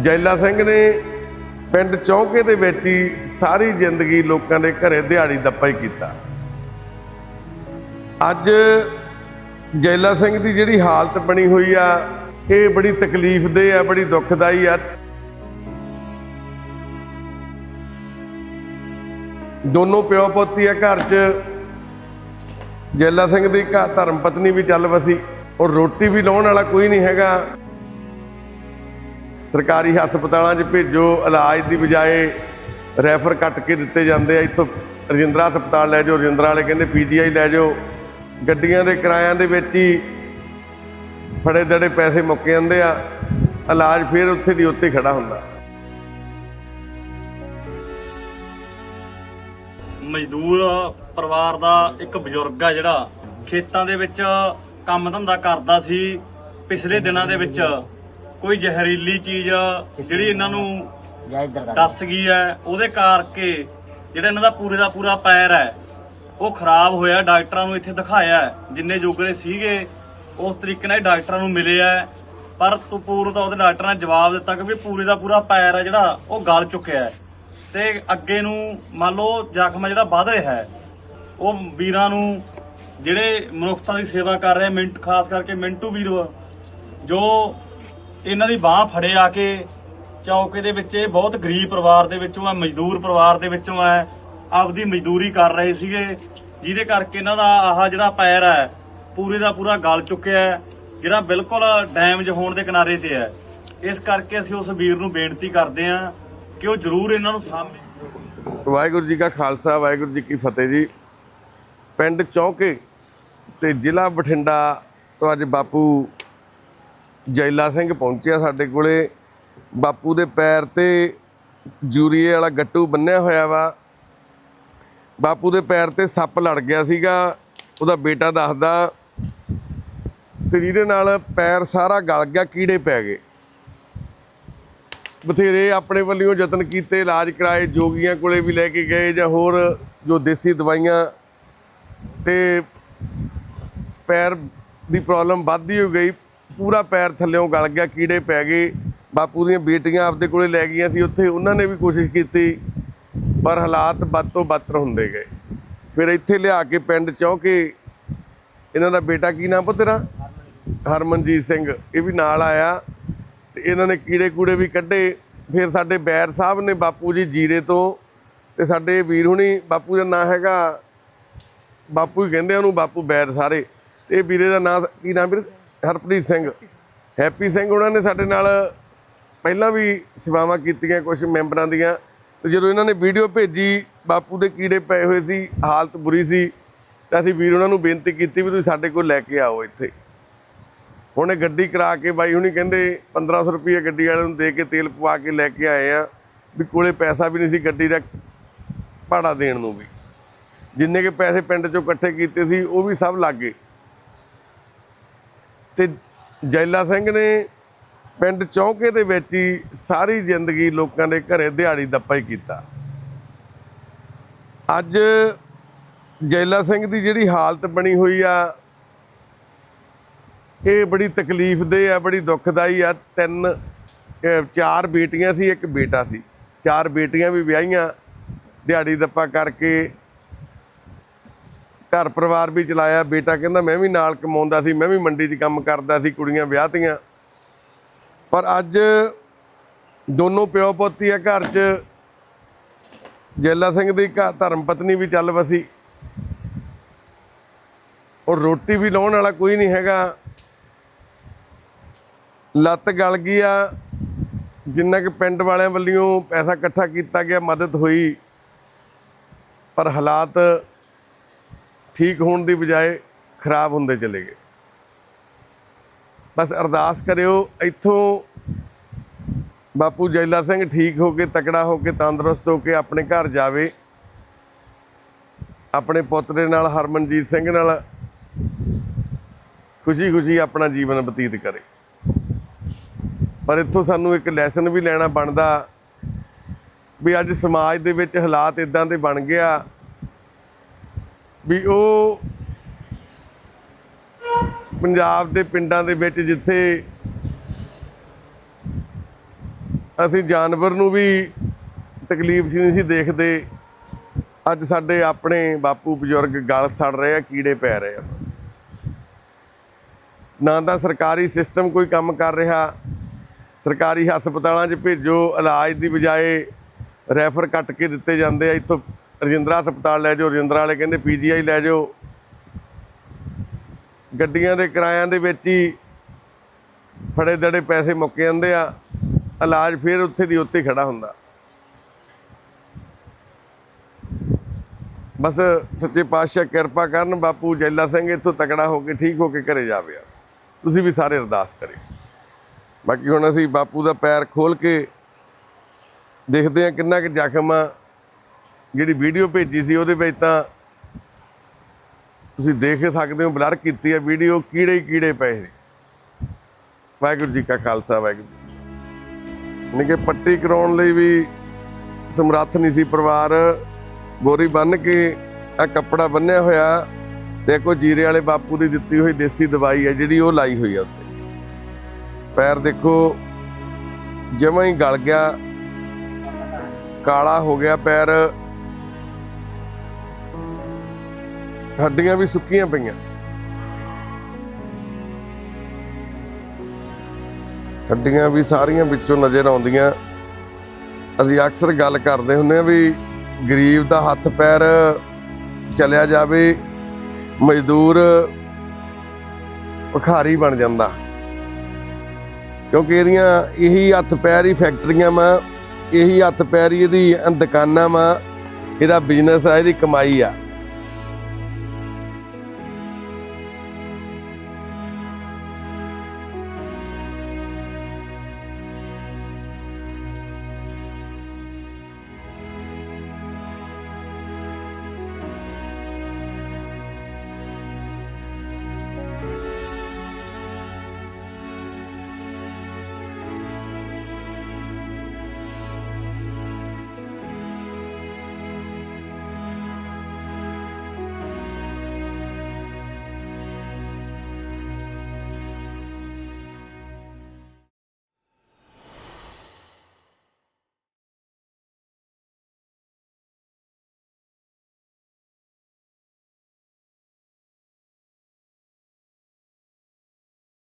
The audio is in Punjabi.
ਜੈਲਾ ਸਿੰਘ ਨੇ ਪਿੰਡ ਚੌਂਕੇ ਦੇ ਵਿੱਚ ਹੀ ਸਾਰੀ ਜ਼ਿੰਦਗੀ ਲੋਕਾਂ ਦੇ ਘਰੇ ਦਿਹਾੜੀ ਦੱਪਾ ਹੀ ਕੀਤਾ। ਅੱਜ ਜੈਲਾ ਸਿੰਘ ਦੀ ਜਿਹੜੀ ਹਾਲਤ ਬਣੀ ਹੋਈ ਆ, ਇਹ ਬੜੀ ਤਕਲੀਫ ਦੇ ਆ, ਬੜੀ ਦੁਖਦਾਈ ਆ। ਦੋਨੋਂ ਪਿਓ ਪੁੱਤੀ ਆ ਘਰ 'ਚ। ਜੈਲਾ ਸਿੰਘ ਦੀ ਘਰ ਧਰਮ ਪਤਨੀ ਵੀ ਚੱਲ ਵਸੀ। ਔਰ ਰੋਟੀ ਵੀ ਲਾਉਣ ਵਾਲਾ ਕੋਈ ਨਹੀਂ ਹੈਗਾ। ਸਰਕਾਰੀ ਹਸਪਤਾਲਾਂ 'ਚ ਭੇਜੋ, ਇਲਾਜ ਦੀ ਬਜਾਏ ਰੈਫਰ ਕੱਟ ਕੇ ਦਿੱਤੇ ਜਾਂਦੇ ਆ। ਇੱਥੋਂ ਰਜਿੰਦਰਾ ਹਸਪਤਾਲ ਲੈ ਜਾਓ, ਰਜਿੰਦਰਾ ਵਾਲੇ ਕਹਿੰਦੇ ਪੀਜੀਆਈ ਲੈ ਜਾਓ। ਗੱਡੀਆਂ ਦੇ ਕਿਰਾਇਆਂ ਦੇ ਵਿੱਚ ਹੀ ਫੜੇ ਦੜੇ ਪੈਸੇ ਮੁੱਕ ਜਾਂਦੇ ਆ। ਇਲਾਜ ਫਿਰ ਉੱਥੇ ਦੀ ਉੱਥੇ ਖੜਾ ਹੁੰਦਾ। ਮਜ਼ਦੂਰ ਪਰਿਵਾਰ ਦਾ ਇੱਕ ਬਜ਼ੁਰਗ ਆ ਜਿਹੜਾ ਖੇਤਾਂ ਦੇ ਵਿੱਚ ਕੰਮ ਧੰਦਾ ਕਰਦਾ ਸੀ। ਪਿਛਲੇ ਦਿਨਾਂ ਦੇ ਵਿੱਚ ਕੋਈ ਜ਼ਹਿਰੀਲੀ ਚੀਜ਼ ਜਿਹੜੀ ਇਹਨਾਂ ਨੂੰ ਦੱਸ ਗਈ ਹੈ, ਉਹਦੇ ਕਰਕੇ ਜਿਹੜਾ ਇਹਨਾਂ ਦਾ ਪੂਰੇ ਦਾ ਪੂਰਾ ਪੈਰ ਹੈ, ਉਹ ਖਰਾਬ ਹੋਇਆ, ਡਾਕਟਰਾਂ ਨੂੰ ਇੱਥੇ ਦਿਖਾਇਆ ਜਿੰਨੇ ਜੋਗਰੇ ਸੀਗੇ, ਉਸ ਤਰੀਕੇ ਨਾਲ ਡਾਕਟਰਾਂ ਨੂੰ ਮਿਲੇ ਆ ਪਰ ਤੂੰ ਪੂਰਾ ਤਾਂ ਉਹਦੇ ਡਾਕਟਰਾਂ ਨੇ ਜਵਾਬ ਦਿੱਤਾ ਕਿ ਵੀ ਪੂਰੇ ਦਾ ਪੂਰਾ ਪੈਰ ਹੈ ਜਿਹੜਾ, ਉਹ ਗਲ ਚੁੱਕਿਆ ਹੈ। ਤੇ ਅੱਗੇ ਨੂੰ ਮੰਨ ਲਓ ਜ਼ਖਮ ਜਿਹੜਾ ਵੱਧ ਰਿਹਾ ਹੈ, ਉਹ ਵੀਰਾਂ ਨੂੰ ਜਿਹੜੇ ਮਨੁੱਖਤਾ ਦੀ ਸੇਵਾ ਕਰ ਰਹੇ, ਮਿੰਟ ਖਾਸ ਕਰਕੇ ਮਿੰਟੂ ਵੀਰ, ਜੋ ਇਹਨਾਂ ਦੀ ਬਾਹ ਫੜੇ ਆ ਕੇ ਚੌਕੇ ਦੇ ਵਿੱਚ ਇਹ ਬਹੁਤ ਗਰੀਬ ਪਰਿਵਾਰ ਦੇ ਵਿੱਚੋਂ ਆ ਮਜ਼ਦੂਰ ਪਰਿਵਾਰ ਦੇ ਵਿੱਚੋਂ ਆ ਆਪਦੀ ਮਜ਼ਦੂਰੀ ਕਰ ਰਹੇ ਸੀਗੇ, ਜਿਹਦੇ ਕਰਕੇ ਇਹਨਾਂ ਦਾ ਆਹ ਜਿਹੜਾ ਪੈਰ ਹੈ, ਪੂਰੇ ਦਾ ਪੂਰਾ ਗਲ ਚੁੱਕਿਆ ਹੈ, ਜਿਹੜਾ ਬਿਲਕੁਲ ਡੈਮੇਜ ਹੋਣ ਦੇ ਕਿਨਾਰੇ ਤੇ ਹੈ। ਇਸ ਕਰਕੇ ਅਸੀਂ ਉਸ ਵੀਰ ਨੂੰ ਬੇਨਤੀ ਕਰਦੇ ਹਾਂ ਕਿ ਉਹ ਜ਼ਰੂਰ ਇਹਨਾਂ ਨੂੰ ਸਾਹਮਣੇ ਵਾਹਿਗੁਰੂ ਜੀ ਕਾ ਖਾਲਸਾ, ਵਾਹਿਗੁਰੂ ਜੀ ਕੀ ਫਤਿਹ ਜੀ। ਪਿੰਡ ਚੌਕੇ ਤੇ ਜ਼ਿਲ੍ਹਾ ਬਠਿੰਡਾ ਤੋਂ ਅੱਜ ਬਾਪੂ ਜੈਲਾ ਸਿੰਘ ਪਹੁੰਚਿਆ ਸਾਡੇ ਕੋਲੇ। ਬਾਪੂ ਦੇ ਪੈਰ ਤੇ ਜੂਰੀਏ ਵਾਲਾ ਗੱਟੂ ਬੰਨਿਆ ਹੋਇਆ ਵਾ। ਬਾਪੂ ਦੇ ਪੈਰ ਤੇ ਸੱਪ ਲੜ ਗਿਆ ਸੀਗਾ, ਉਹਦਾ ਬੇਟਾ ਦੱਸਦਾ, ਤੇ ਜਿਹਦੇ ਨਾਲ ਪੈਰ ਸਾਰਾ ਗਲ ਗਿਆ, ਕੀੜੇ ਪੈ ਗਏ। ਬਥੇਰੇ ਆਪਣੇ ਵੱਲੋਂ ਯਤਨ ਕੀਤੇ, ਇਲਾਜ ਕਰਾਏ, ਜੋਗੀਆਂ ਕੋਲੇ ਵੀ ਲੈ ਕੇ ਗਏ ਜਾਂ ਹੋਰ ਜੋ ਦੇਸੀ ਦਵਾਈਆਂ ਤੇ ਪੈਰ ਦੀ ਪ੍ਰੋਬਲਮ ਵੱਧਦੀ ਹੋ ਗਈ। ਪੂਰਾ ਪੈਰ ਥੱਲੇੋਂ ਗਲ ਗਿਆ, ਕੀੜੇ ਪੈ ਗਏ। ਬਾਪੂ ਦੀਆਂ ਬੇਟੀਆਂ ਆਪਦੇ ਕੋਲੇ ਲੈ ਗਈਆਂ ਸੀ। ਉੱਥੇ ਉਹਨਾਂ ਨੇ ਵੀ ਕੋਸ਼ਿਸ਼ ਕੀਤੀ, ਪਰ ਹਾਲਾਤ ਵੱਧ ਤੋਂ ਬੱਤਰ ਹੁੰਦੇ ਗਏ। ਫਿਰ ਇੱਥੇ ਲਿਆ ਕੇ ਪਿੰਡ ਚੌਂਕੇ। ਇਹਨਾਂ ਦਾ ਬੇਟਾ ਕੀ ਨਾਮ ਪੁੱਤਰਾ ਹਰਮਨਜੀਤ ਸਿੰਘ। ਇਹ ਵੀ ਨਾਲ ਆਇਆ ਤੇ ਇਹਨਾਂ ਨੇ ਕੀੜੇ ਕੂੜੇ ਵੀ ਕੱਢੇ। ਫਿਰ ਸਾਡੇ ਬੈਰ ਸਾਹਿਬ ਨੇ ਬਾਪੂ ਜੀ ਜੀਰੇ ਤੋਂ ਤੇ ਸਾਡੇ ਵੀਰ ਹੁਣੀ, ਬਾਪੂ ਦਾ ਨਾਂ ਹੈਗਾ, ਬਾਪੂ ਹੀ ਕਹਿੰਦੇ ਉਹਨੂੰ, ਬਾਪੂ ਬੈਰ ਸਾਰੇ। ਤੇ ਇਹ ਵੀਰੇ ਦਾ ਨਾਂ ਕੀ ਨਾਮ ਵੀਰੇ? ਹਰਪ੍ਰੀਤ ਸਿੰਘ। ਹੈਪੀ ਸਿੰਘ ਉਹਨਾਂ ਨੇ ਸਾਡੇ ਨਾਲ ਪਹਿਲਾਂ ਵੀ ਸੇਵਾਵਾਂ ਕੀਤੀਆਂ ਕੁਝ ਮੈਂਬਰਾਂ ਦੀਆਂ। ਤੇ ਜਦੋਂ ਇਹਨਾਂ ਨੇ ਵੀਡੀਓ ਭੇਜੀ, ਬਾਪੂ ਦੇ ਕੀੜੇ ਪਏ ਹੋਏ ਸੀ, ਹਾਲਤ ਬੁਰੀ ਸੀ, ਤਾਂ ਅਸੀਂ ਵੀਰ ਉਹਨਾਂ ਨੂੰ ਬੇਨਤੀ ਕੀਤੀ ਵੀ ਤੁਸੀਂ ਸਾਡੇ ਕੋਲ ਲੈ ਕੇ ਆਓ ਇੱਥੇ। ਹੁਣ ਇਹ ਗੱਡੀ ਕਰਾ ਕੇ ਬਾਈ ਹੁਣੀ ਕਹਿੰਦੇ 1500 ਰੁਪਏ ਗੱਡੀ ਵਾਲੇ ਨੂੰ ਦੇ ਕੇ ਤੇਲ ਪਵਾ ਕੇ ਲੈ ਕੇ ਆਏ ਆ ਵੀ ਕੋਲੇ ਪੈਸਾ ਵੀ ਨਹੀਂ ਸੀ ਗੱਡੀ ਦਾ ਭਾੜਾ ਦੇਣ ਨੂੰ ਵੀ। ਜਿੰਨੇ ਕੇ ਪੈਸੇ ਪਿੰਡ ਚੋਂ ਇਕੱਠੇ ਕੀਤੇ ਸੀ, ਉਹ ਵੀ ਸਭ ਲੱਗ ਗਏ। ਤੇ ਜੈਲਾ ਸਿੰਘ ਨੇ ਪਿੰਡ ਚੌਂਕੇ ਦੇ ਵਿੱਚ ਹੀ ਸਾਰੀ ਜ਼ਿੰਦਗੀ ਲੋਕਾਂ ਦੇ ਘਰੇ ਦਿਹਾੜੀ ਦੱਪਾ ਹੀ ਕੀਤਾ। ਅੱਜ ਜੈਲਾ ਸਿੰਘ ਦੀ ਜਿਹੜੀ ਹਾਲਤ ਬਣੀ ਹੋਈ ਆ, ਇਹ ਬੜੀ ਤਕਲੀਫ ਦੇ ਆ, ਬੜੀ ਦੁਖਦਾਈ ਆ। ਤਿੰਨ ਚਾਰ ਬੇਟੀਆਂ ਸੀ, ਇੱਕ ਬੇਟਾ ਸੀ। ਚਾਰ ਬੇਟੀਆਂ ਵੀ ਵਿਆਹੀਆਂ, ਦਿਹਾੜੀ ਦੱਪਾ ਕਰਕੇ ਘਰ ਪਰਿਵਾਰ ਵੀ ਚਲਾਇਆ, ਬੇਟਾ ਕਹਿੰਦਾ ਮੈਂ ਵੀ ਨਾਲ ਕਮਾਉਂਦਾ ਸੀ, ਮੈਂ ਵੀ ਮੰਡੀ 'ਚ ਕੰਮ ਕਰਦਾ ਸੀ, ਕੁੜੀਆਂ ਵਿਆਹਤੀਆਂ ਪਰ ਅੱਜ ਦੋਨੋਂ ਪਿਓ ਪੁੱਤੀ ਆ ਘਰ 'ਚ। ਜੈਲਾ ਸਿੰਘ ਦੀ ਘਰ ਧਰਮ ਪਤਨੀ ਵੀ ਚੱਲ ਵਸੀ। ਔਰ ਰੋਟੀ ਵੀ ਲਾਉਣ ਵਾਲਾ ਕੋਈ ਨਹੀਂ ਹੈਗਾ। ਲੱਤ ਗਲ ਗਈ ਆ। ਜਿੰਨਾ ਕਿ ਪਿੰਡ ਵਾਲਿਆਂ ਵੱਲੋਂ ਪੈਸਾ ਇਕੱਠਾ ਕੀਤਾ ਗਿਆ, ਮਦਦ ਹੋਈ। ਪਰ ਹਾਲਾਤ ਠੀਕ ਹੋਣ ਦੀ ਬਜਾਏ ਖਰਾਬ ਹੁੰਦੇ ਚਲੇ ਗਏ। ਬਸ ਅਰਦਾਸ ਕਰਿਓ, ਇੱਥੋਂ ਬਾਪੂ ਜੈਲਾ ਸਿੰਘ ਠੀਕ ਹੋ ਕੇ, ਤਕੜਾ ਹੋ ਕੇ, ਤੰਦਰੁਸਤ ਹੋ ਕੇ ਆਪਣੇ ਘਰ ਜਾਵੇ। ਆਪਣੇ ਪੁੱਤ ਨਾਲ, ਹਰਮਨਜੀਤ ਸਿੰਘ ਨਾਲ ਖੁਸ਼ੀ-ਖੁਸ਼ੀ ਆਪਣਾ ਜੀਵਨ ਬਤੀਤ ਕਰੇ। ਪਰ ਇੱਥੋਂ ਸਾਨੂੰ ਇੱਕ ਲੈਸਨ ਵੀ ਲੈਣਾ ਬਣਦਾ, ਵੀ ਅੱਜ ਸਮਾਜ ਦੇ ਵਿੱਚ ਹਾਲਾਤ ਇਦਾਂ ਦੇ ਬਣ ਗਿਆ ਵੀ ਉਹ ਪੰਜਾਬ ਦੇ ਪਿੰਡਾਂ ਦੇ ਵਿੱਚ ਜਿੱਥੇ ਅਸੀਂ ਜਾਨਵਰ ਨੂੰ ਵੀ ਤਕਲੀਫ ਸੀ, ਨਹੀਂ ਸੀ ਦੇਖਦੇ, ਅੱਜ ਸਾਡੇ ਆਪਣੇ ਬਾਪੂ ਬਜ਼ੁਰਗ ਗਲ ਸੜ ਰਹੇ ਆ, ਕੀੜੇ ਪੈ ਰਹੇ ਆ। ਨਾ ਤਾਂ ਸਰਕਾਰੀ ਸਿਸਟਮ ਕੋਈ ਕੰਮ ਕਰ ਰਿਹਾ, ਸਰਕਾਰੀ ਹਸਪਤਾਲਾਂ 'ਚ ਭੇਜੋ, ਇਲਾਜ ਦੀ ਬਜਾਏ ਰੈਫਰ ਕੱਟ ਕੇ ਦਿੱਤੇ ਜਾਂਦੇ ਆ, ਇੱਥੋਂ ਰਜਿੰਦਰਾ ਹਸਪਤਾਲ ਲੈ ਜਾਓ, ਰਜਿੰਦਰਾ ਵਾਲੇ ਕਹਿੰਦੇ ਪੀਜੀਆਈ ਲੈ ਜਾਓ। ਗੱਡੀਆਂ ਦੇ ਕਿਰਾਇਆਂ ਦੇ ਵਿੱਚ ਹੀ ਫੜੇ ਦੜੇ ਪੈਸੇ ਮੁੱਕ ਜਾਂਦੇ ਆ। ਇਲਾਜ ਫਿਰ ਉੱਥੇ ਦੀ ਉੱਥੇ ਖੜਾ ਹੁੰਦਾ। ਬਸ ਸੱਚੇ ਪਾਤਸ਼ਾਹ ਕਿਰਪਾ ਕਰਨ, ਬਾਪੂ ਜੈਲਾ ਸਿੰਘ ਇੱਥੋਂ ਤਕੜਾ ਹੋ ਕੇ ਠੀਕ ਹੋ ਕੇ ਘਰੇ ਜਾਵੇ ਤੁਸੀਂ ਵੀ ਸਾਰੇ ਅਰਦਾਸ ਕਰੇ ਬਾਕੀ ਹੁਣ ਅਸੀਂ ਬਾਪੂ ਦਾ ਪੈਰ ਖੋਲ ਕੇ ਦੇਖਦੇ ਆ ਕਿੰਨਾ ਕੁ ਜ਼ਖਮ ਆ। ਜਿਹੜੀ ਵੀਡੀਓ ਭੇਜੀ ਸੀ ਉਹਦੇ ਵਿੱਚ ਤਾਂ ਤੁਸੀਂ ਦੇਖ ਸਕਦੇ ਹੋ, ਬਲਰ ਕੀਤੀ ਹੈ ਵੀਡੀਓ, ਕੀੜੇ ਕੀੜੇ ਪਏ ਨੇ। ਵਾਹਿਗੁਰੂ ਜੀ ਕਾ ਖਾਲਸਾ, ਵਾਹਿਗੁਰੂ ਜੀ ਕਿ ਪੱਟੀ ਕਰਾਉਣ ਲਈ ਵੀ ਸਮਰੱਥ ਨਹੀਂ ਸੀ ਪਰਿਵਾਰ। ਗੋਰੀ ਬੰਨ ਕੇ ਆ ਕੱਪੜਾ ਬੰਨਿਆ ਹੋਇਆ ਤੇ ਕੋ ਜੀਰੇ ਵਾਲੇ ਬਾਪੂ ਦੀ ਦਿੱਤੀ ਹੋਈ ਦੇਸੀ ਦਵਾਈ ਹੈ, ਜਿਹੜੀ ਉਹ ਲਾਈ ਹੋਈ ਆ ਉੱਤੇ। ਪੈਰ ਦੇਖੋ, ਜਮਾਂ ਹੀ ਗਲ ਗਿਆ, ਕਾਲਾ ਹੋ ਗਿਆ ਪੈਰ। ਹੱਡੀਆਂ ਵੀ ਸੁੱਕੀਆਂ ਪਈਆਂ। ਹੱਡੀਆਂ ਵੀ ਸਾਰੀਆਂ ਵਿੱਚੋਂ ਨਜ਼ਰ ਆਉਂਦੀਆਂ। ਅਸੀਂ ਅਕਸਰ ਗੱਲ ਕਰਦੇ ਹੁੰਦੇ ਆ ਵੀ ਗਰੀਬ ਦਾ ਹੱਥ ਪੈਰ ਚਲਿਆ ਜਾਵੇ, ਮਜ਼ਦੂਰ ਭਿਖਾਰੀ ਬਣ ਜਾਂਦਾ। ਕਿਉਂਕਿ ਇਹਦੀਆਂ ਇਹੀ ਹੱਥ ਪੈਰ ਹੀ ਫੈਕਟਰੀਆਂ ਵਾ, ਇਹੀ ਹੱਥ ਪੈਰ ਹੀ ਇਹਦੀ ਦੁਕਾਨਾਂ ਵਾ, ਇਹਦਾ ਬਿਜ਼ਨਸ ਆ, ਇਹਦੀ ਕਮਾਈ ਆ।